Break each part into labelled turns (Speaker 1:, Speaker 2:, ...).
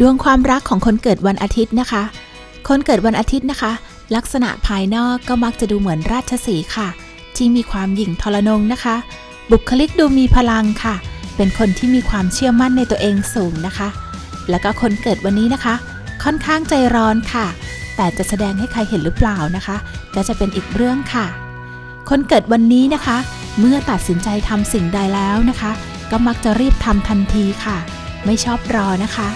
Speaker 1: ดวงความรักของคนเกิดวันอาทิตย์นะคะ คนเกิดวันอาทิตย์นะคะ ลักษณะภายนอกก็มักจะดูเหมือนราชสีค่ะ ที่มีความหยิ่งทรนงนะคะ บุคลิกดูมีพลังค่ะ เป็นคนที่มีความเชื่อมั่นในตัวเองสูงนะคะ แล้วก็คนเกิดวันนี้นะคะ ค่อนข้างใจร้อนค่ะ แต่จะแสดงให้ใครเห็นหรือเปล่านะคะ ก็จะเป็นอีกเรื่องค่ะ คนเกิดวันนี้นะคะ เมื่อตัดสินใจทำสิ่งใดแล้วนะคะ ก็มักจะรีบทำทันทีค่ะ ไม่ชอบรอนะคะ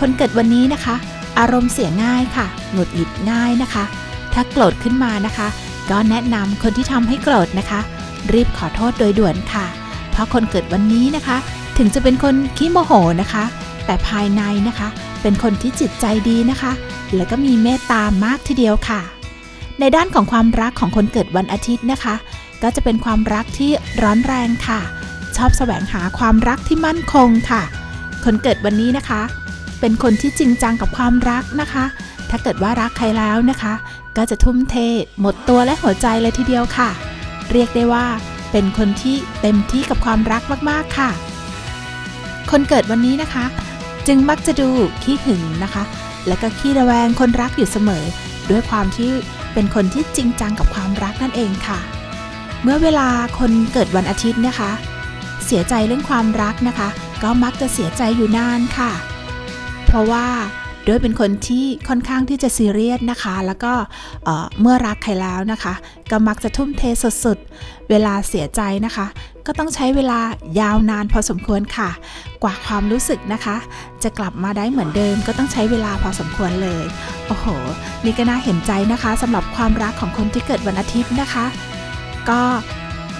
Speaker 1: คนเกิดวันนี้นะคะ อารมณ์เสียง่ายค่ะ หงุดหงิดง่ายนะคะ ถ้าโกรธขึ้นมานะคะ ก็แนะนำคนที่ทำให้โกรธนะคะ รีบขอโทษโดยด่วนค่ะ เพราะคนเกิดวันนี้นะคะ ถึงจะเป็นคนขี้โมโหนะคะ แต่ภายในนะคะ เป็นคนที่จิตใจดีนะคะ และก็มีเมตตามากทีเดียวค่ะ ในด้านของความรักของคนเกิดวันอาทิตย์นะคะ ก็จะเป็นความรักที่ร้อนแรงค่ะ ชอบแสวงหาความรักที่มั่นคงค่ะ คนเกิดวันนี้นะคะ เป็นคนที่จริงจังกับความรักนะคะ ถ้าเกิดว่ารักใครแล้วนะคะ ก็จะทุ่มเท หมดตัวและหัวใจเลยทีเดียวค่ะ เรียกได้ว่า เป็นคนที่เต็มที่กับความรักมากๆค่ะ คนเกิดวันนี้นะคะ จึงมักจะดูขี้หึงนะคะ และก็ขี้ระแวงคนรักอยู่เสมอ ด้วยความที่เป็นคนที่จริงจังกับความรักนั่นเองค่ะ เมื่อเวลาคนเกิดวันอาทิตย์นะคะ เสียใจเรื่องความรักนะคะ ก็มักจะเสียใจอยู่นานค่ะ เพราะว่าด้วยเป็นคนที่ค่อนข้างที่จะซีเรียสนะคะ แล้วก็เอ่อเมื่อรักใครแล้วนะคะ ก็มักจะทุ่มเทสุดๆ เวลาเสียใจนะคะ ก็ต้องใช้เวลายาวนานพอสมควรค่ะ กว่าความรู้สึกนะคะ จะกลับมาได้เหมือนเดิม ก็ต้องใช้เวลาพอสมควรเลย โอ้โห นี่ก็น่าเห็นใจนะคะสำหรับความรักของคนที่เกิดวันอาทิตย์นะคะ ก็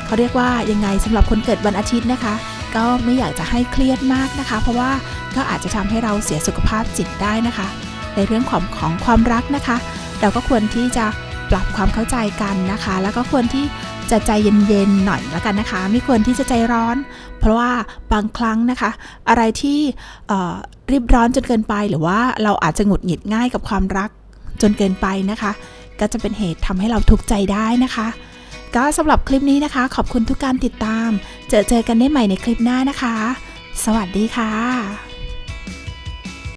Speaker 1: เขาเรียกว่ายังไงสำหรับคนเกิดวันอาทิตย์นะคะ ก็ไม่อยากจะให้เครียดมากนะคะ เพราะว่าก็อาจจะทำให้เราเสียสุขภาพจิตได้นะคะ ในเรื่องของของความรักนะคะ เราก็ควรที่จะปรับความเข้าใจกันนะคะ แล้วก็ควรที่จะใจเย็นๆหน่อยและกันนะคะ ไม่ควรที่จะใจร้อน เพราะว่าบางครั้งนะคะ อะไรที่รีบร้อนจนเกินไป หรือว่าเราอาจจะหงุดหงิดง่ายกับความรักจนเกินไปนะคะ ก็จะเป็นเหตุทำให้เราทุกข์ใจได้นะคะ ก็สำหรับคลิปนี้นะคะ ขอบคุณทุกการติดตาม เจอเจอกันได้ใหม่ในคลิปหน้านะคะ สวัสดีค่ะ